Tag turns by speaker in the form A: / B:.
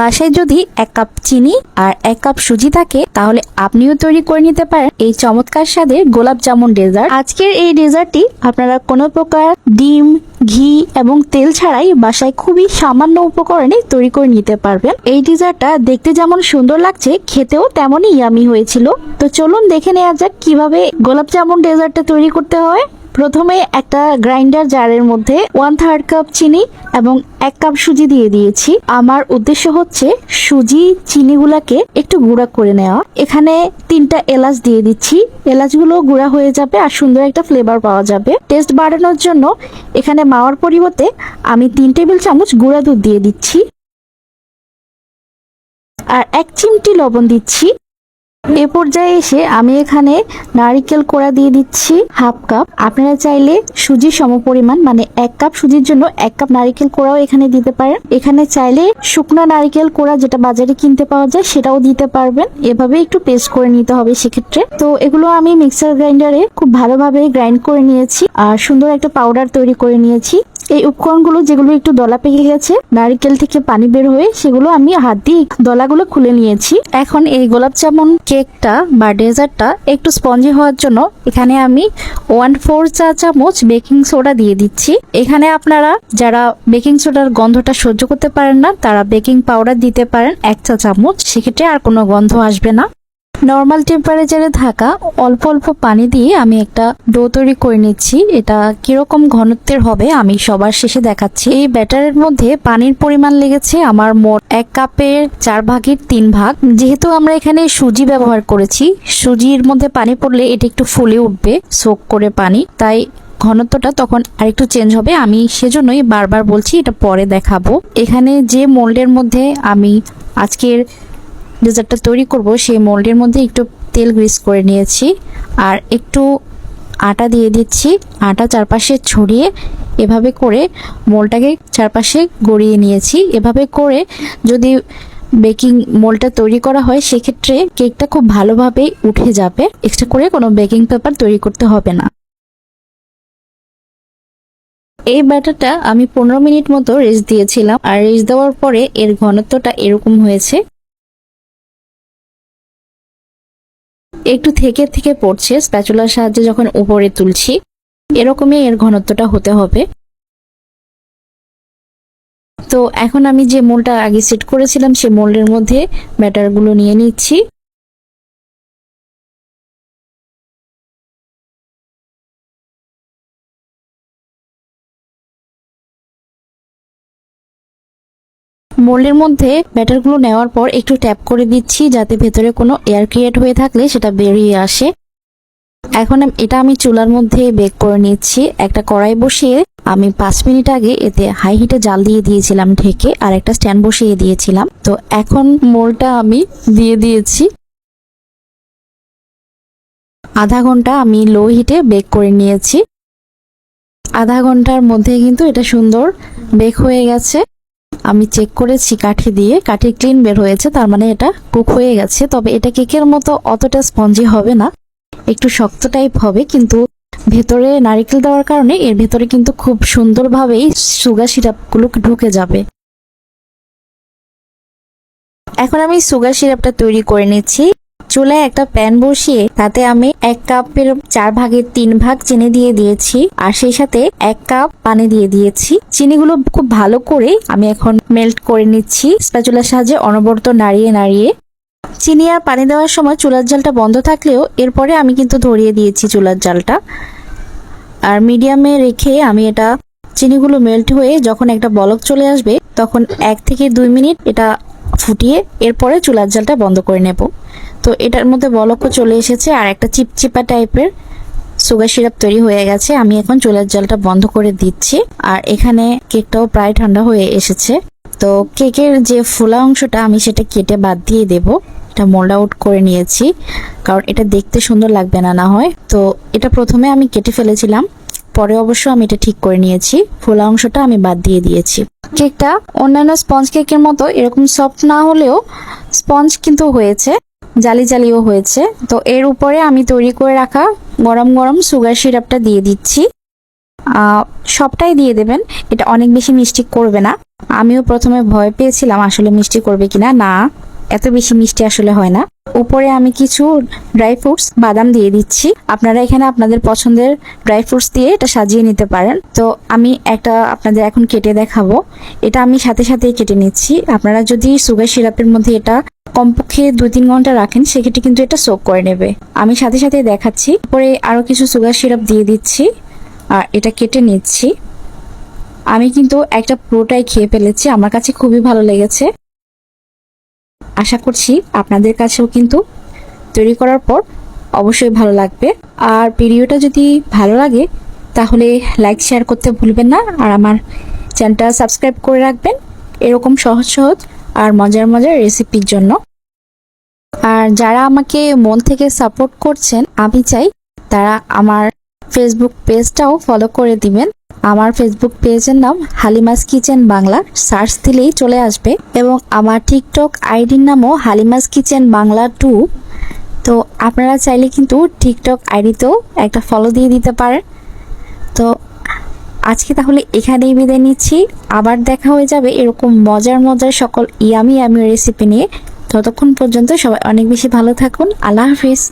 A: বাসায় যদি এক কাপ চিনি আর এক কাপ সুজি থাকে, তাহলে আপনিও তৈরি করে নিতে পারেন এই চমৎকার স্বাদের গোলাপ জামুন ডেজার্ট। আজকের এই ডেজার্টটি আপনারা কোনো প্রকার ডিম, ঘি এবং তেল ছাড়াই বাসায় খুবই সামান্য উপকরণে তৈরি করে নিতে পারবেন। এই ডেজার্টটা দেখতে যেমন সুন্দর লাগছে, খেতেও তেমনই ইয়ামি হয়েছিল। তো চলুন দেখে নেওয়া যাক কীভাবে গোলাপ জামুন ডেজার্টটা তৈরি করতে হয়। প্রথমে একটা গ্রাইন্ডার জারের মধ্যে ওয়ান থার্ড কাপ চিনি এবং এক কাপ সুজি দিয়ে দিয়েছি। আমার উদ্দেশ্য হচ্ছে সুজি, চিনিগুলাকে একটু গুঁড়া করে নেওয়া। এখানে তিনটা এলাচ দিয়ে দিচ্ছি। এলাচগুলো গুঁড়া হয়ে যাবে আর সুন্দর একটা ফ্লেভার পাওয়া যাবে। টেস্ট বাড়ানোর জন্য এখানে মাওয়ার পরিবর্তে আমি তিন টেবিল চামচ গুঁড়া দুধ দিয়ে দিচ্ছি। আর এক চিমটি লবণ দিচ্ছি। এ পর্যায়ে এসে আমি এখানে নারিকেল কোড়া দিয়ে দিচ্ছি হাফ কাপ। আপনারা চাইলে সুজির সমপরিমাণ মানে এক কাপ সুজির জন্য এক কাপ নারিকেল কোড়াও এখানে দিতে পারেন। এখানে চাইলে শুকনো নারিকেল কোড়া যেটা বাজারে কিনতে পাওয়া যায় সেটাও দিতে পারবেন। এভাবে একটু পেস্ট করে নিতে হবে সেক্ষেত্রে। তো এগুলো আমি মিক্সার গ্রাইন্ডারে খুব ভালোভাবে গ্রাইন্ড করে নিয়েছি, আর সুন্দর একটা পাউডার তৈরি করে নিয়েছি। এই উপকরণগুলো যেগুলো একটু দলা পেকে গেছে, নারিকেল থেকে পানি বের হয়ে সেগুলো আমি হাত দিয়ে দলাগুলো খুলে নিয়েছি। এখন এই গোলাপ জামুন কেকটা বা ডেজার্টটা একটু স্পঞ্জি হওয়ার জন্য এখানে আমি ওয়ান ফোর চা চামচ বেকিং সোডা দিয়ে দিচ্ছি। এখানে আপনারা যারা বেকিং সোডার গন্ধটা সহ্য করতে পারেন না, তারা বেকিং পাউডার দিতে পারেন এক চা চামচ। সেক্ষেত্রে আর কোনো গন্ধ আসবে না। নর্মাল টেম্পারেচারে থাকা অল্প অল্প পানি দিয়ে আমি একটা ডো তৈরি করে নিচ্ছি। এটা কীরকম ঘনত্বের হবে আমি সবার শেষে দেখাচ্ছি। এই ব্যাটারের মধ্যে পানির পরিমাণ লেগেছে আমার মোট এক কাপের চার ভাগের তিন ভাগ। যেহেতু আমরা এখানে সুজি ব্যবহার করেছি, সুজির মধ্যে পানি পড়লে এটা একটু ফুলে উঠবে সোক করে পানি। তাই ঘনত্বটা তখন আরেকটু চেঞ্জ হবে। আমি সেজন্যই বারবার বলছি, এটা পরে দেখাবো। এখানে যে মোল্ডের মধ্যে আমি আজকের ডেজার্টটা তৈরি করব, সেই মোল্ডের মধ্যে একটু তেল গ্রিস করে নিয়েছি। আর একটু আটা দিয়ে দিচ্ছি, আটা চারপাশে ছড়িয়ে এভাবে করে মোলটাকে চারপাশে গড়িয়ে নিয়েছি। এভাবে করে যদি বেকিং মোলটা তৈরি করা হয়, সেক্ষেত্রে কেকটা খুব ভালোভাবে উঠে যাবে। এক্সট্রা করে কোনো বেকিং পেপার তৈরি করতে হবে না। এই ব্যাটারটা আমি পনেরো মিনিট মতো রেস্ট দিয়েছিলাম। আর রেস্ট দেওয়ার পরে এর ঘনত্বটা এরকম হয়েছে। একটু থেকে থেকে পড়ছে স্প্যাচুলার সাহায্যে যখন উপরে তুলছি, এরকমই এর ঘনত্বটা হতে হবে। তো এখন আমি যে মোলটা আগে সেট করেছিলাম সেই মোল্ডের মধ্যে ব্যাটারগুলো নিয়ে নিচ্ছি। মোল্ডের মধ্যে ব্যাটারগুলো নেওয়ার পর একটু ট্যাপ করে দিচ্ছি যাতে ভেতরে কোনো এয়ার ক্রিয়েট হয়ে থাকলে সেটা বেরিয়ে আসে। এখন এটা আমি চুলার মধ্যে বেক করে নিচ্ছি। একটা কড়াই বসিয়ে আমি পাঁচ মিনিট আগে এতে হাই হিটে জাল দিয়ে দিয়েছিলাম ঢেকে আর একটা স্ট্যান্ড বসিয়ে দিয়েছিলাম। তো এখন মোলটা আমি দিয়ে দিয়েছি। আধা ঘণ্টা আমি লো হিটে বেক করে নিয়েছি। আধা ঘণ্টার মধ্যে কিন্তু এটা সুন্দর বেক হয়ে গেছে। আমি চেক করেছি কাঠি দিয়ে, কাঠি ক্লিন বের হয়েছে, তার মানে এটা কুক হয়ে গেছে। তবে এটা কেকের মতো অতটা স্পঞ্জি হবে না, একটু শক্ত টাইপ হবে, কিন্তু ভেতরে নারিকেল দেওয়ার কারণে এর ভেতরে কিন্তু খুব সুন্দরভাবেই সুগার সিরাপগুলো ঢুকে যাবে। এখন আমি সুগার সিরাপটা তৈরি করে নিচ্ছি। চুলায় একটা প্যান বসিয়ে তাতে আমি এক কাপের চার ভাগের তিন ভাগ চিনি দিয়ে দিয়েছি। আর সেই সাথে এক কাপ পানি দিয়ে দিয়েছি। চিনিগুলো খুব ভালো করে আমি এখন মেল্ট করে নিচ্ছি। স্প্যাচুলার সাহায্যে অনবরত নাড়িয়ে নাড়িয়ে। চিনি আর পানি দেওয়ার সময় চুলার জালটা বন্ধ থাকলেও এরপরে আমি কিন্তু ধরিয়ে দিয়েছি চুলার জালটা। আর মিডিয়ামে রেখে আমি এটা চিনিগুলো মেল্ট হয়ে যখন একটা বলক চলে আসবে, তখন এক থেকে দুই মিনিট এটা ফুটিয়ে এরপরে চুলার জালটা বন্ধ করে নেব। তো এটার মধ্যে বলকও চলে এসেছে আর একটা চিপচিপা টাইপের সুগার সিরাপ তৈরি হয়ে গেছে। আমি এখন চুলার জলটা বন্ধ করে দিচ্ছি আর এখানে কেকটাও প্রায় ঠান্ডা হয়ে এসেছে। তো কেকের যে ফোলা অংশটা আমি সেটা কেটে বাদ দিয়ে দেব। এটা মোল্ড আউট করে নিয়েছি কারণ এটা দেখতে সুন্দর লাগবে না না হয়। তো এটা প্রথমে আমি কেটে ফেলেছিলাম। পরে অবশ্য আমি এটা ঠিক করে নিয়েছি। ফোলা অংশটা আমি বাদ দিয়ে দিয়েছি। কেকটা অন্যান্য স্পঞ্জ কেকের মতো এরকম সফট না হলেও স্পঞ্জ কিন্তু হয়েছে। জালি জালিও হয়েছে। তো এর উপরে আমি তৈরি করে রাখা গরম গরম সুগার সিরাপটা দিয়ে দিচ্ছি। সবটাই দিয়ে দেবেন। এটা অনেক বেশি মিষ্টি করবে না। আমিও প্রথমে ভয় পেয়েছিলাম আসলে মিষ্টি করবে কিনা। না এত বেশি মিষ্টি আসলে হয় না। উপরে আমি কিছু ড্রাই ফ্রুটস বাদাম দিয়ে দিচ্ছি। আপনারা এখানে আপনাদের পছন্দের ড্রাই ফ্রুটস দিয়ে এটা সাজিয়ে নিতে পারেন। তো আমি একটা আপনাদের এখন কেটে দেখাবো। এটা আমি সাথে সাথেই কেটে নিচ্ছি। আপনারা যদি সুগার সিরাপের মধ্যে এটা কমপক্ষে দুই তিন ঘণ্টা রাখেন, সেক্ষেত্রে কিন্তু এটা সোক করে নেবে। আমি সাথে সাথে দেখাচ্ছি। পরে আরও কিছু সুগার সিরাপ দিয়ে দিচ্ছি। আর এটা কেটে নিচ্ছি। আমি কিন্তু একটা পুরোটাই খেয়ে ফেলেছি। আমার কাছে খুবই ভালো লেগেছে। আশা করছি আপনাদের কাছেও কিন্তু তৈরি করার পর অবশ্যই ভালো লাগবে। আর ভিডিওটা যদি ভালো লাগে, তাহলে লাইক, শেয়ার করতে ভুলবেন না। আর আমার চ্যানেলটা সাবস্ক্রাইব করে রাখবেন এরকম সহজ সহজ আর মজার মজার রেসিপির জন্য। আর যারা আমাকে মন থেকে সাপোর্ট করছেন, আমি চাই তারা আমার ফেসবুক পেজটাও ফলো করে দিবেন। আমার ফেসবুক পেজের নাম হালিমাস কিচেন বাংলা। সার্চ দিলেই চলে আসবে। এবং আমার টিকটক আইডির নামও হালিমাস কিচেন বাংলা টু তো আপনারা চাইলে কিন্তু টিকটক আইডিতেও একটা ফলো দিয়ে দিতে পারেন। তো আজকে তাহলে এখানেই বিদায় নিচ্ছি। আবার দেখা হয়ে যাবে এরকম মজার মজার সকল ইয়ামি ইয়ামি রেসিপি নিয়ে। ততক্ষণ পর্যন্ত সবাই অনেক বেশি ভালো থাকুন। আল্লাহ হাফিজ।